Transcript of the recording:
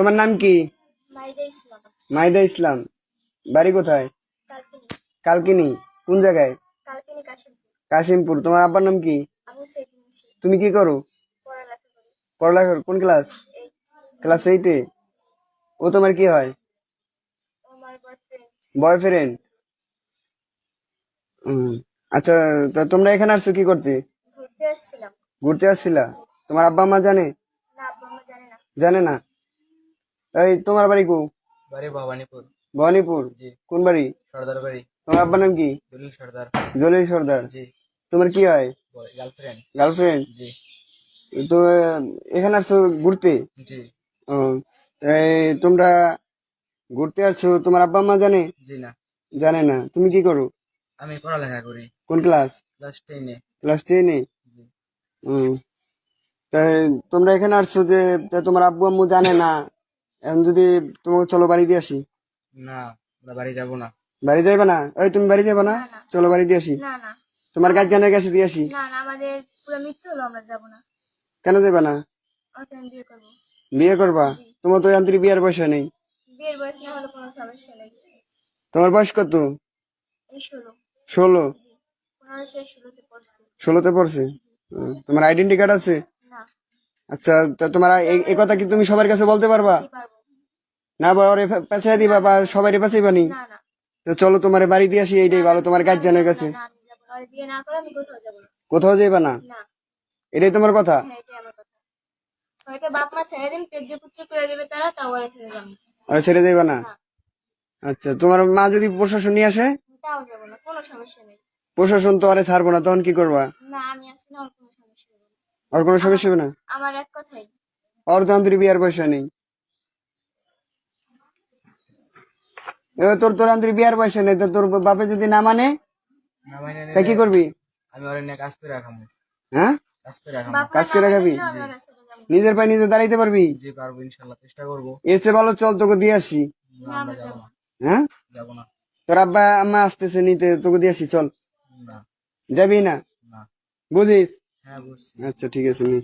তোমার নাম কি? মাইদা ইসলাম। বাড়ি কোথায়? কালকিনি। কোন জায়গায়? কাশিমপুর। তোমার আব্বার নাম কি? তুমি কি করো? পড়ালেখা কোন ক্লাস? ক্লাস এইটে ও তোমার কি হয়? বয়ফ্রেন্ড। আচ্ছা তা তোমরা এখানে আসছো কি করতে? ঘুরতে আসছিলাম। আসছিলা? তোমার আব্বা মা জানে জানে না? এই তোমার বাড়ি কো? বাড়ি ভবানীপুর। ভবানীপুর? জি। কোন বাড়ি? সর্দার বাড়ি তোমার আব্বার নাম কি? দলিল সর্দার। জলিল সর্দার। জি। তোমার কি হয়? গার্লফ্রেন্ড গার্লফ্রেন্ড জি। তো এখানে আসছো ঘুরতে? জি। তোমরা ঘুরতে আসছো তোমার আব্বা মা জানে? জি না। জানে না। তুমি কি করো? আমি পড়ালেখা করি। কোন ক্লাস ক্লাস টেনে ক্লাস টেনে তাই তোমরা এখানে আসছো যে তোমার আব্বু আম্মু জানে না। এখন যদি তোমাকে চলো বাড়ি দিয়ে আসি? না আমরা বাড়ি যাব না। বাড়ি যাইবে না? ওই তুমি বাড়ি যাবে না? চলো বাড়ি দিয়ে আসি। না না। তোমার গার্জিয়ানের কাছে দিয়ে আসি। না না আমাদের পুরো মিথ্যে হলো আমরা যাব না। কেন যাবে না? বিয়ে করব। বিয়ে করবা? তোমার তো যান্ত্রিক বিয়ের বয়স নেই। বিয়ের বয়স না হলে কোনো সমস্যা নেই। তোমার বয়স কত? ষোলো। ষোলো? ষোলোতে পড়ছে। তোমার আইডেন্টি কার্ড আছে? আচ্ছা তা তোমার এই- কথা কি তুমি সবার কাছে বলতে পারব। না বা ওরে পেঁচাই দিবা বা সবাই পেঁচাইবা নি তো চলো তোমার বাড়ি দিয়ে আসি এইটাই ভালো তোমার গার্জিয়ানের কাছে কোথাও যাব না যাইবা না এটাই তোমার কথা হ্যাঁ হয়তো বাপ মা ছেড়ে দিন তেজ্য পুত্র করে দেবে তারা তাও ওরা ছেড়ে যাবে ওরা ছেড়ে যাইবা না আচ্ছা তোমার মা যদি প্রশাসন নিয়ে আসে তাও যাব না কোনো সমস্যা নেই প্রশাসন তো আরে ছাড়বো না তখন কি করবা না আমি আছি না ওর কোনো সমস্যা হবে না আর কোনো সমস্যা হবে না আমার এক কথাই ওর তো বিয়ার পয়সা নেই তোর তোর আন্তরিক বিয়ার পয়সা নেই তোর বাপে যদি না মানে না মানে তা কি করবি? আমি ওর নিয়ে কাজ করে রাখাম। হ্যাঁ? কাজ করে রাখাম। কাজ করে খাবি আমি ওরা ছেড়ে যাব নিজের পায়ে নিজে দাঁড়াইতে পারবি? জি পারব ইনশাল্লাহ চেষ্টা করব। এর চেয়ে ভালো চল তোকে দিয়ে আসি। না আমরা যাব না। হ্যাঁ যাব না। তোর আব্বা আম্মা আসতেছে নিতে তোকে দিয়ে আসি চল। না। যাবি না? না। বুঝিস? হ্যাঁ বুঝছি। আচ্ছা ঠিক আছে নি।